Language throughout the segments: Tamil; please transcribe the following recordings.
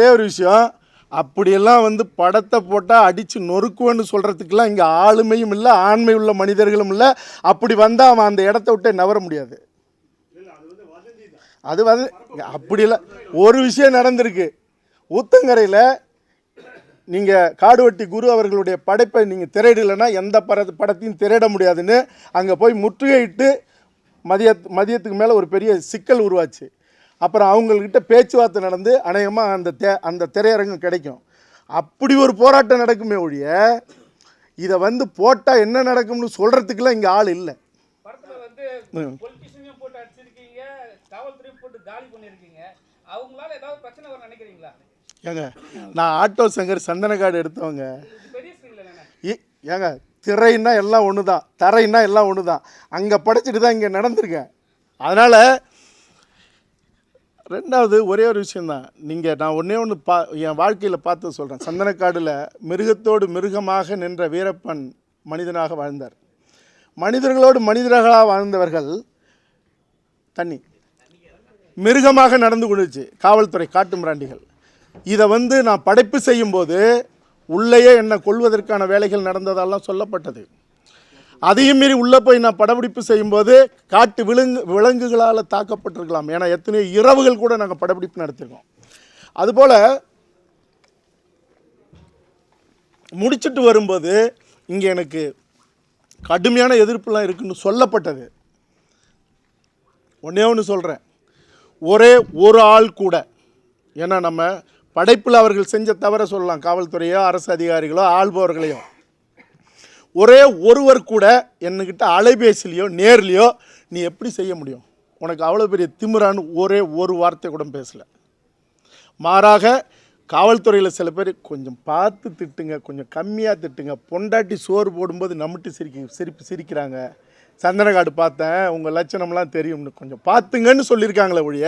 ஒரே ஒரு விஷயம். அப்படியெல்லாம் வந்து படத்தை போட்டால் அடித்து நொறுக்குவேன்னு சொல்கிறதுக்கெல்லாம் இங்கே ஆளுமையும் இல்லை ஆண்மை உள்ள மனிதர்களும் இல்லை. அப்படி வந்தால் அவன் அந்த இடத்த விட்டே நவர முடியாது. அது வந்து அப்படிலாம் ஒரு விஷயம் நடந்திருக்கு. ஊத்தங்கரையில் நீங்கள் காடுவெட்டி குரு அவர்களுடைய படைப்பை நீங்கள் திரையிடலைன்னா எந்த பட படத்தையும் திரையிட முடியாதுன்னு அங்கே போய் முற்றுகையிட்டு மதிய மதியத்துக்கு மேலே ஒரு பெரிய சிக்கல் உருவாச்சு. அப்புறம் அவங்கக்கிட்ட பேச்சுவார்த்தை நடந்து அநேகமாக அந்த தே அந்த திரையரங்கம் கிடைக்கும். அப்படி ஒரு போராட்டம் நடக்குமே ஒழிய இதை வந்து போட்டால் என்ன நடக்கும்னு சொல்கிறதுக்கெல்லாம் இங்கே ஆள் இல்லை. ஏங்க நான் ஆட்டோ சங்கர் எடுத்தவங்க. ஸ்கிரீன்ல என்ன ஏ- ஏங்க திரைன்னா எல்லாம் ஒன்று தான் தரைன்னா எல்லாம் ஒன்று தான் அங்கே படைச்சிட்டு தான் இங்கே நடந்திருக்கேன். அதனால் ரெண்டாவது ஒரே ஒரு விஷயந்தான் நீங்கள் நான் ஒன்றே ஒன்று பா என் வாழ்க்கையில் பார்த்து சொல்கிறேன் சந்தனக்காடில் மிருகத்தோடு மிருகமாக நின்ற வீரப்பன் மனிதனாக வாழ்ந்தார். மனிதர்களோடு மனிதர்களாக வாழ்ந்தவர்கள் தண்ணி. மிருகமாக நடந்து கொண்டுச்சு. காவல்துறை காட்டு மிராண்டிகள். இதை வந்து நான் படைப்பு செய்யும்போது உள்ளேயே என்னை கொள்வதற்கான வேலைகள் நடந்ததெல்லாம் சொல்லப்பட்டது. அதையும் மீறி உள்ளே போய் நான் படப்பிடிப்பு செய்யும்போது காட்டு விலங்கு விலங்குகளால் தாக்கப்பட்டிருக்கலாம். ஏன்னா எத்தனையோ இரவுகள் கூட நாங்கள் படப்பிடிப்பு நடத்திருக்கோம் அதுபோல் முடிச்சுட்டு வரும்போது இங்கே எனக்கு கடுமையான எதிர்ப்புலாம் இருக்குன்னு சொல்லப்பட்டது. ஒன்றே ஒன்று சொல்கிறேன் ஒரே ஒரு ஆள் கூட ஏன்னா நம்ம படைப்பில் அவர்கள் செஞ்ச தவற சொல்லலாம். காவல்துறையோ அரசு அதிகாரிகளோ ஆள்பவர்களையோ. ஒரே ஒருவர் கூட என்கிட்ட அலைபேசிலையோ நேர்லையோ நீ எப்படி செய்ய முடியும்? உனக்கு அவ்வளோ பெரிய திமிரான்னு ஒரே ஒரு வார்த்தை கூட பேசலை. மாறாக காவல்துறையில் சில பேர் கொஞ்சம் பார்த்து திட்டுங்க கொஞ்சம் கம்மியாக திட்டுங்க. பொண்டாட்டி சோறு போடும்போது நம்மட்டு சிரிக்க சிரிப்பு சிரிக்கிறாங்க. சந்திரகாடு பார்த்தேன் உங்கள் லட்சணம்லாம் தெரியும்னு கொஞ்சம் பார்த்துங்கன்னு சொல்லியிருக்காங்களே ஒழிய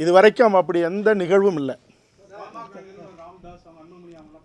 இது வரைக்கும் அப்படி எந்த நிகழ்வும் இல்லை.